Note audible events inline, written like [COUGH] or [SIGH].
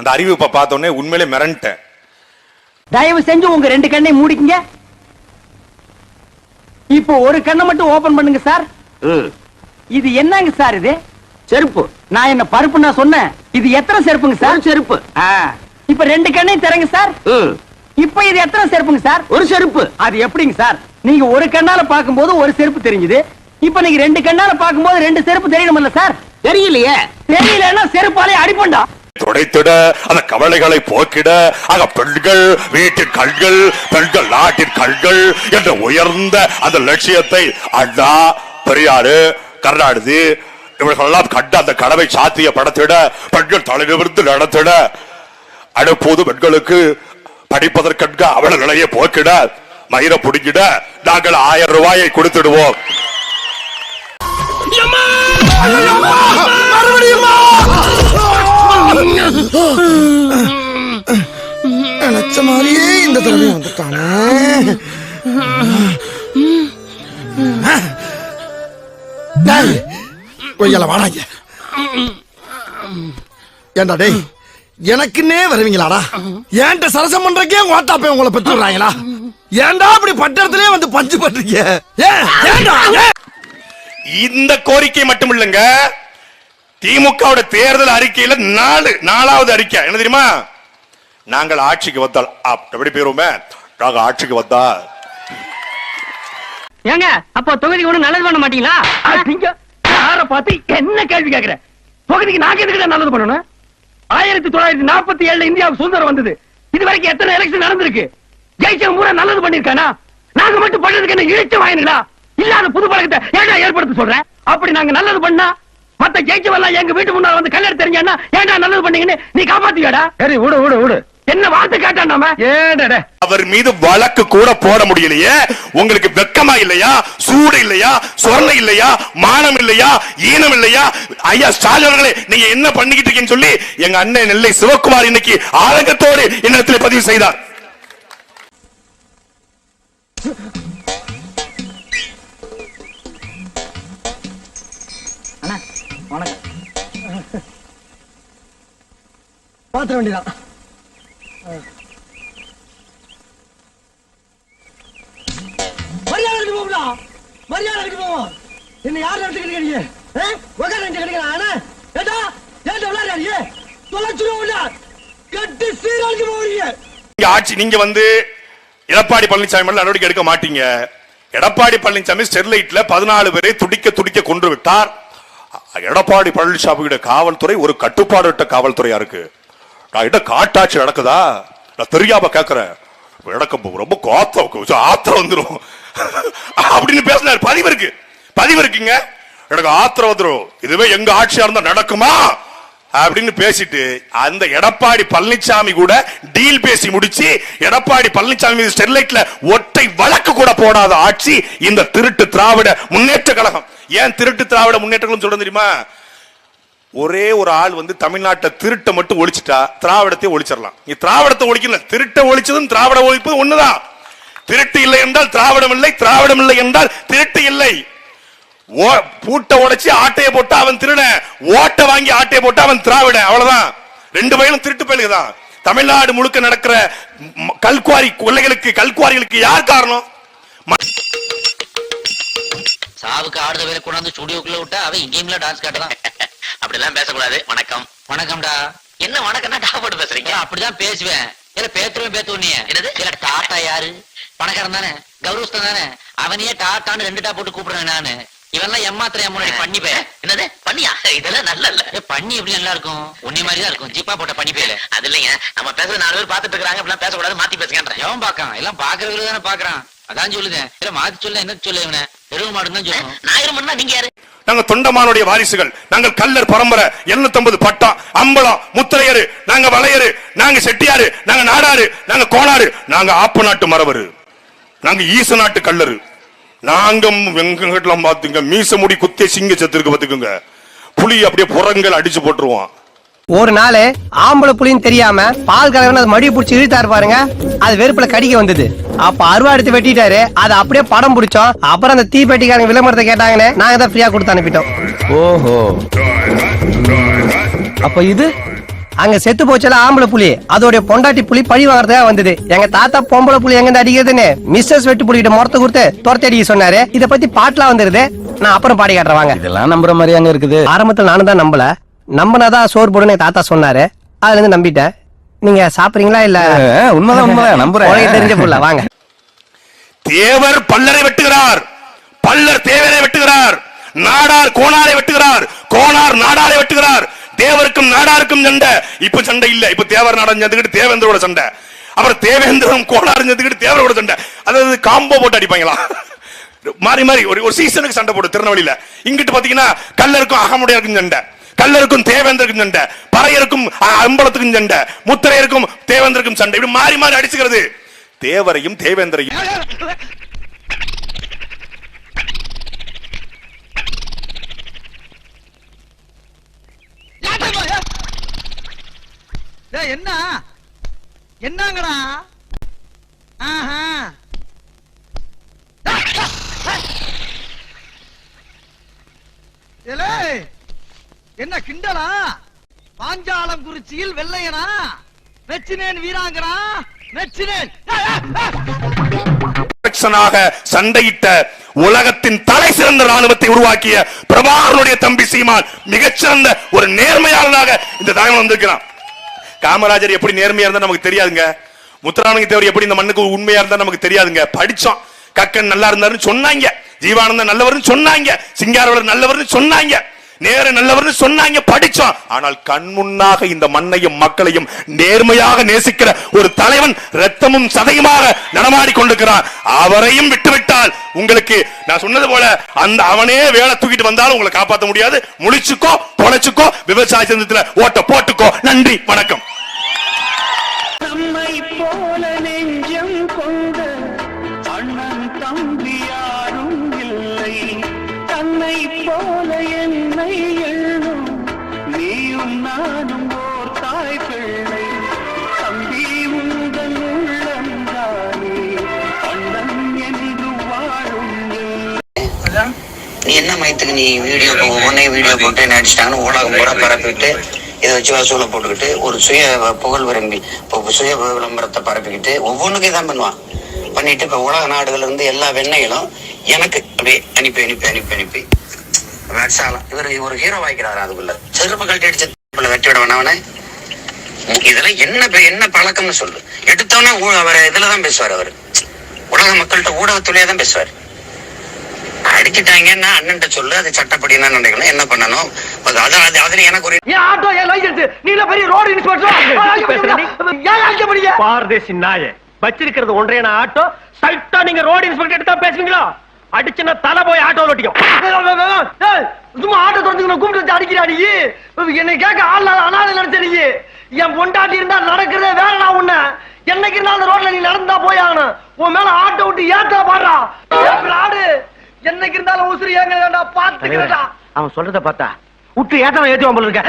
அந்த அறிவிப்பை பார்த்த உடனே உண்மையிலே மிரண்டேன். தயவு செஞ்சு உங்க ரெண்டு கண்ணை மூடிக்கங்க. இப்போ ஒரு கண்ணை மட்டும் ஓபன் பண்ணுங்க சார். இது என்னங்க சார் இது? செருப்பு. நான் என்ன பருப்பு நான் சொன்னேன். இது எத்தனை செருப்புங்க சார்? ஒரு செருப்பு. ஆ, இப்ப ரெண்டு கண்ணையும் தரங்க சார். ம். இப்ப இது எத்தனை செருப்புங்க சார்? ஒரு செருப்பு. அது எப்படிங்க சார்? நீங்க ஒரு கண்ணால பாக்கும்போது ஒரு செருப்பு தெரிஞ்சது. இப்ப நீங்க ரெண்டு கண்ணால பாக்கும்போது ரெண்டு செருப்பு தெரியணும்ல சார்? தெரியலையே. தெரியலன்னா செருப்பாலே அடிப்பண்டா. துடைத்திட அந்த கவலைகளை போக்கிட ஆக பெண்கள் வீட்டின் கண்கள் பெண்கள் நாட்டின் கண்கள் என்ற உயர்ந்த அந்த லட்சியத்தை அண்ணா பெரியாரு கருணாநிதி இவர்களெல்லாம் கண்டு அந்த கடவை சாத்திய படத்திட பெண்கள் தலைநிமிர்ந்து நடத்திட அடுப்போது பெண்களுக்கு படிப்பதற்கென்க நிலையை போக்கிட மயிர புடுங்கிட நாங்கள் ஆயிரம் ரூபாயை கொடுத்துடுவோம். நினைச்ச மாதிரியே இந்த தடவை வந்துட்டானே. டேய், கொய்யால வாடாங்க ஏண்டா டேய் எனக்குன்னே வருவீங்களாடா? ஏன்ட்ட சரசம் பண்றக்கே ஓட்டாப்பே உங்களை பெற்று விடுறாங்களா? ஏன்டா அப்படி பட்டத்திலே வந்து பஞ்சு பண்றீங்க? ஏன் ஏன்டா? ஏன்? இந்த கோரிக்கை மட்டும் இல்லைங்க திமுகவோட தேர்தல் அறிக்கையில நாலு நாலாவது அறிக்கை. என்ன தெரியுமா? நாங்கள் ஆட்சிக்கு வந்தால் அப், எப்படி போயிருவோமே? நாங்க ஆட்சிக்கு வந்தா ஏங்க அப்ப தொகுதிக்கு ஒண்ணு நல்லது பண்ண மாட்டீங்களா? யார பார்த்து என்ன கேள்வி கேக்குற தொகுதிக்கு நாங்க எதுக்கு நல்லது பண்ணணும்? ஆயிரத்தி தொள்ளாயிரத்தி நாற்பத்தி ஏழுல இந்தியாவுக்கு சுதந்திரம் வந்தது. இது வரைக்கும் எத்தனை எலெக்ஷன் நடந்திருக்கு? ஜெயிச்சவன் பூரா நல்லது பண்ணிருக்கானா நாங்க மட்டும் பண்ணதுக்கு என்ன இழிச்ச வாயினுங்களா இல்லாத புது பழக்கத்தை ஏன்டா ஏற்படுத்த சொல்றேன் அப்படி நாங்க நல்லது பண்ணா மத்த ஜெயிச்சவெல்லாம் எங்க வீட்டு முன்னால வந்து கல்யாணம் தெரிஞ்சா ஏன்டா நல்லது பண்ணீங்கன்னு நீ காப்பாத்துவியாடா சரி விடு விடு விடு. என்ன வார்த்தை கேட்டாண்டாம ஏடா அவர் மீது வழக்கு கூட போட முடியலையே. உங்களுக்கு வெக்கமா இல்லையா? சூடு இல்லையா? சொரணை இல்லையா? மானம் இல்லையா? ஈனம் இல்லையா? ஐயா ஸ்டாலின் அவர்களே நீங்க என்ன பண்ணிக்கிட்டு இருக்கீங்கன்னு சொல்லி எங்க அண்ணன் நெல்லை சிவகுமார் இன்னைக்கு ஆதங்கத்தோடு என்னிடத்தில் பதிவு செய்தார். பாத்திர வேண்டியதான் மரியாதை கட்டி போகும்டா மரியாதை போவோம் என்ன யார் நடத்துக்கிட்டு உட்கார விளையாடுறீங்க சீராளுக்கு போறீங்க ஆட்சி நீங்க வந்து எடப்பாடி பழனிசாமி மேல நடவடிக்கை எடுக்க மாட்டீங்க. எடப்பாடி பழனிசாமி ஸ்டெர்லைட்ல பதினாலு பேரை துடிக்க துடிக்க கொன்று விட்டார். எடப்பாடி பழனிசாமியோட காவல்துறை ஒரு கட்டுப்பாடு காவல்துறையா இருக்கு? நான் என்ன காட்டாட்சி நடக்குதா? நான் தெரியாம கேக்குறேன். எனக்கு ரொம்ப கோத்தம். ஆத்திரம் வந்துடும் அப்படின்னு பேசினார். பதிவு இருக்கு. பதிவு இருக்குங்க. எனக்கு ஆத்திரம் வந்துடும் இதுவே எங்க ஆட்சியா இருந்தா நடக்குமா? அப்படின்னு பேசிட்டு அந்த எடப்பாடி பழனிசாமி கூட டீல் பேசி முடிச்சு எடப்பாடி பழனிசாமி ஸ்டெர்லைட்ல ஒற்றை வழக்கு கூட போடாத ஆட்சி இந்த திருட்டு திராவிட முன்னேற்ற கழகம். ஏன் திருட்டு திராவிட முன்னேற்றங்களும் கழகம் தெரியுமா? ஒரே ஒரு ஆள் வந்து தமிழ்நாட்டை திருட்ட மட்டும் ஒழிச்சிட்டா திராவிடத்தை ஒழிச்சிடலாம். நீ திராவிடத்தை ஒழிக்கல. திருட்டை ஒழிச்சதும் திராவிட ஒழிப்பு ஒண்ணுதான். திருட்டு இல்லை என்றால் திராவிடம் இல்லை திராவிடம் இல்லை என்றால் திருட்டு இல்லை. ஓ- பூட்டை உடைச்சி ஆட்டையை போட்டு அவன் திருட ஓட்டை வாங்கி ஆட்டையை போட்டு அவன் திராவிட அவ்வளவுதான். ரெண்டு பையனும் திருட்டு பயிலுக்கு தமிழ்நாடு முழுக்க நடக்கிற கல்குவாரி கொள்ளைகளுக்கு கல்குவாரிகளுக்கு யார் காரணம்? சாவுக்கு ஆடுத வேலை கொண்டாந்து ஸ்டுடியோக்குள்ள விட்டா அவன் இங்கேயும்ல டான்ஸ் காட்டுறான் [LAUGHS] அப்படிலாம் பேசக்கூடாது. வணக்கம். வணக்கம்டா. என்ன வணக்கம்னா டா போட்டு பேசுறீங்க? அப்படிதான் பேசுவேன். இல்ல பேத்துருவேன் பேத்துவ நீ என்னது? இல்ல டாட்டா யாரு? பணக்காரன் தானே கௌரவஸ்தான் தானே. அவனையே டாட்டான்னு ரெண்டு டா போட்டு கூப்பிடுறேன் நானு. இவெல்லாம் என் முன்னாடி பண்ணி பே என்னது? பண்ணியா? இதெல்லாம் நல்ல இல்ல பண்ணி எப்படி நல்லா இருக்கும்? உன்னை மாதிரி தான் இருக்கும். ஜிப்பா போட்ட பண்ணி பேல அது இல்லைங்க. நம்ம பேசுற நாலு பேர் பாத்துட்டு இருக்காங்க அப்படிலாம் பேசக்கூடாது. மாத்தி பேசுகிறேன் எவன் பாக்கான் எல்லாம் பாக்குறவங்க தானே பாக்குறான் அதான் சொல்லுதேன். இல்ல மாத்தி சொல்ல என்ன சொல்ல இவனை? எருவு மாடு தான் சொல்லணும். நாயிரம் நீங்க யாரு? நாங்க தொண்டமானுடைய வாரிசுகள். நாங்கள் கல்லர் பரம்பரை. 750 பட்டம் அம்பலம் முத்திரையரு. நாங்க வளையரு. நாங்க செட்டியாரு. நாங்க நாடாரு. நாங்க கோணாரு நாங்க ஆப்ப நாட்டு மரவரு நாங்க ஈச நாட்டு கல்லரு. நாங்க எங்க வீட்டுலாம் பாத்துங்க மீச முடி குத்தே சிங்க செத்துருக்கு பாத்துக்குங்க புலி அப்படியே புறங்கள் அடிச்சு போட்டுருவான். ஒரு நாள் ஆம்பளை புலின்னு தெரியாம பால் கலவன அது மடி புடிச்சு இழுத்தாரு பாருங்க. அது வெறுப்புல கடிக்க வந்தது. அப்ப அருவா எடுத்து வெட்டிட்டாரு. அதை அப்படியே படம் பிடிச்சோம். அப்புறம் அந்த தீப்பெட்டிக்காரங்க விளம்பரத்தை கேட்டாங்கன்னு நாங்க தான் ஃப்ரீயா கொடுத்து அனுப்பிட்டோம். ஓஹோ. அப்ப இது? அங்க செத்து போச்சுல ஆம்பளை புலி. அதோட பொண்டாட்டி புலி பழி வாங்குறதா வந்தது. எங்க தாத்தா பொம்பளை புலி எங்க அடிக்கிறதுன்னு மிஸ்ஸஸ் வெட்டு புலிகிட்ட முறத்தை கொடுத்து துரத்தி அடிக்க சொன்னாரு. இத பத்தி பாட்டுலாம் வந்துருது. நான் அப்புறம் பாடி காட்டுறேன் வாங்க. இதெல்லாம் நம்புற மாதிரி அங்க இருக்குது. ஆரம்பத்துல நானும் தான் நம்பல. நம்பினாதான் சோறு போடுன்னு தாத்தா சொன்னாரு. அதுல இருந்து நம்பிட்டேன். நீங்க சாப்பிடுறீங்களா இல்ல? உண்மைதான் உண்மைதான். [LAUGHS] நம்புறேன். தெரிஞ்ச புள்ள வாங்க. தேவர் பல்லரை வெட்டுகிறார். பல்லர் தேவரை வெட்டுகிறார். நாடார் கோணாரை வெட்டுகிறார். கோணார் நாடாரை வெட்டுகிறார். தேவருக்கும் நாடாருக்கும் சண்டை. இப்ப சண்டை இல்ல. இப்ப தேவர் நாடன் சேர்ந்துக்கிட்டு தேவேந்திரோட சண்டை. அப்புறம் தேவேந்திரம் கோளாறு சேர்ந்துக்கிட்டு தேவரோட சண்டை. அதாவது காம்போ போட்டு அடிப்பாங்களா? மாறி மாறி. ஒரு ஒரு சீசனுக்கு சண்டை போடும் திருநெல்வேலியில. இங்கிட்டு பாத்தீங்கன்னா கல்லருக்கும் அகமுடையருக்கும் சண்டை. கல்லருக்கும் தேவேந்தருக்கும் சண்டை. பறையருக்கும் அம்பலத்துக்கும் சண்டை. முத்திரையருக்கும் தேவேந்தருக்கும் சண்டை. இப்படி மாறி மாறி அடிச்சுக்கிறது. தேவரையும் தேவேந்தரையும் டேய், என்ன என்னங்கடா ஆஹா. என்ன கிண்டலா? பாஞ்சாலம் குறிச்சியில் வெள்ளையனா? மெச்சினேன் வீராங்கனா? மெச்சினேன். சண்டையிட்ட உலகத்தின் தலை சிறந்த ராணுவத்தை உருவாக்கிய பிரபாகரனுடைய தம்பி சீமான் மிகச்சிறந்த ஒரு நேர்மையாளனாக இந்த தகவல் வந்திருக்கிறான். காமராஜர் எப்படி நேர்மையா இருந்தா நமக்கு தெரியாதுங்க. முத்துராமலிங்க தேவர் எப்படி இந்த மண்ணுக்கு உண்மையா இருந்தா நமக்கு தெரியாதுங்க. படிச்சோம் கக்கன் நல்லா இருந்தாருன்னு சொன்னாங்க. ஜீவானந்தன் நல்லவர்னு சொன்னாங்க. சிங்காரவர் நல்லவர்னு சொன்னாங்க. நேர நல்லவர்னு சொன்னாங்க. படிச்சோம் ஆனால் கண் முன்னாக இந்த மண்ணையும் மக்களையும் நேர்மையாக நேசிக்கிற ஒரு தலைவன் ரத்தமும் சதையுமாக நடமாடி கொண்டிருக்கிறான். அவரையும் விட்டுவிட்டால் உங்களுக்கு நான் சொன்னது போல அந்த அவனே வேலை தூக்கிட்டு வந்தாலும் உங்களை காப்பாற்ற முடியாது. முழிச்சுக்கோ பொழைச்சுக்கோ விவசாய சந்தத்துல ஓட்ட போட்டுக்கோ. நன்றி வணக்கம். தம்மை போல நெஞ்சம் கொண்ட அண்ணன் தம்பி யாரும் இல்லை. தன்னை போல என்னை எண்ணும் நீயும் நானும் ஓர் தாய் பிள்ளை தம்பி உங்கள் உள்ளந்தானே அண்ணன் என்று வாழும் நீ என்ன மயத்துக்கு நீ வீடியோ உடனே வீடியோ போட்டு நடிச்சிட்டாங்கன்னு ஊடகம் கூட பரப்பிட்டு இதை வச்சு வசூலை போட்டுக்கிட்டு ஒரு சுய புகழ் விரும்பி இப்போ சுய விளம்பரத்தை பரப்பிக்கிட்டு ஒவ்வொன்றுக்கும் தான் பண்ணுவான். பண்ணிட்டு இப்போ உலக நாடுகள்ல இருந்து எல்லா வெண்ணைகளும் எனக்கு அப்படியே அனுப்பி அனுப்பி அனுப்பி அனுப்பி. வெட்சாலம் இவர் ஒரு ஹீரோ வாய்க்கிறாரு அதுக்குள்ள. செருப்பு கழட்டி அடிச்சு வெட்டி விட வேணாவனே இதெல்லாம் என்ன என்ன பழக்கம்னு சொல்லு. எடுத்தோன்னே ஊ- அவர் இதுல தான் பேசுவார் அவர். உலக மக்கள்கிட்ட ஊடகத்துலயே தான் பேசுவார். அடிச்சிட்டாங்கன்னா அண்ணன்ட்ட சொல்லு அது சட்டப்படி என்ன நினைக்கணும் என்ன பண்ணணும். அது அது- அது- அதுல எனக்கு ஒரு ஆட்டோ ஏன் லைசன்ஸ்? நீ பெரிய ரோடு இன்ஸ்பெக்டர் பாரதேசி நாய வச்சிருக்கிறது ஒன்றே நான் ஆட்டோ. சைட்டா நீங்க ரோடு இன்ஸ்பெக்டர் எடுத்தா பேசுவீங்களா? அடிச்சுன்னா தலை போய் ஆட்டோ ஓட்டிக்கும் சும்மா ஆட்டோ தொடர்ந்து கூப்பிட்டு அடிக்கிறா நீ? என்னை கேட்க ஆள் அனாதை நினைச்ச நீ? என் பொண்டாட்டி இருந்தா நடக்கிறதே வேறடா உன்ன. என்னைக்கு இருந்தா அந்த ரோட்ல நீ நடந்தா போய் ஆகணும். உன் மேல ஆட்டோ விட்டு ஏத்தா பாடுறா. ஆடு? என்னைக்கு இருந்தாலும் உசுறு ஏங்க வேண்டாம் பாத்துக்கிறா அவன் சொல்றத பார்த்தா விட்டு ஏத்தவன் ஏத்துவான் போல இருக்க.